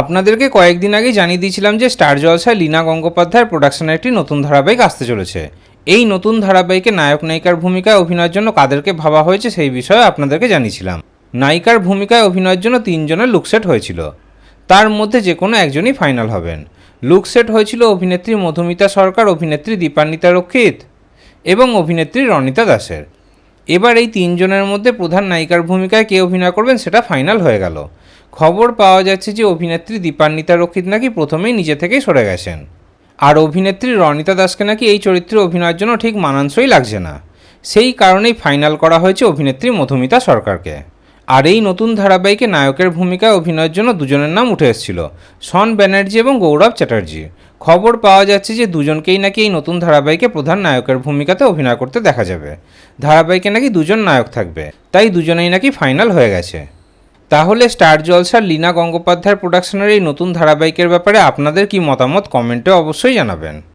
আপনাদেরকে কয়েকদিন আগে জানিয়ে দিয়েছিলাম যে স্টার জলসায় লীনা গঙ্গোপাধ্যায়ের প্রোডাকশনের একটি নতুন ধারাবাহিক আসতে চলেছে। এই নতুন ধারাবাহিকে নায়ক নায়িকার ভূমিকায় অভিনয়ের জন্য কাদেরকে ভাবা হয়েছে সেই বিষয়ে আপনাদেরকে জানিয়েছিলাম। নায়িকার ভূমিকায় অভিনয়ের জন্য তিনজনের লুকসেট হয়েছিল। তার মধ্যে যে কোনো একজনই ফাইনাল হবেন। লুকসেট হয়েছিল অভিনেত্রী মধুমিতা সরকার, অভিনেত্রী দীপান্বিতা রক্ষিত এবং অভিনেত্রী রনিতা দাসের। এবার এই তিনজনের মধ্যে প্রধান নায়িকার ভূমিকায় কে অভিনয় করবেন সেটা ফাইনাল হয়ে গেল। খবর পাওয়া যাচ্ছে যে অভিনেত্রী দীপান্বিতা রক্ষিত নাকি প্রথমেই নিজে থেকেই সরে গেছেন। আর অভিনেত্রী রনিতা দাসকে নাকি এই চরিত্রে অভিনয়ের জন্য ঠিক মানানসই লাগছে না। সেই কারণেই ফাইনাল করা হয়েছে অভিনেত্রী মধুমিতা সরকারকে। আর এই নতুন ধারাবাহিকে নায়কের ভূমিকায় অভিনয়ের জন্য দুজনের নাম উঠে এসেছিল, শন ব্যানার্জি এবং গৌরব চ্যাটার্জি। খবর পাওয়া যাচ্ছে যে দুজনকেই নাকি এই নতুন ধারাবাহিকে প্রধান নায়কের ভূমিকাতে অভিনয় করতে দেখা যাবে। ধারাবাহিকে নাকি দুজন নায়ক থাকবে, তাই দুজনেই নাকি ফাইনাল হয়ে গেছে। তাহলে স্টার জলসার লীনা গঙ্গোপাধ্যায়ের প্রোডাকশনের এই নতুন ধারাবাহিকের ব্যাপারে আপনাদের কি মতামত কমেন্টে অবশ্যই জানাবেন।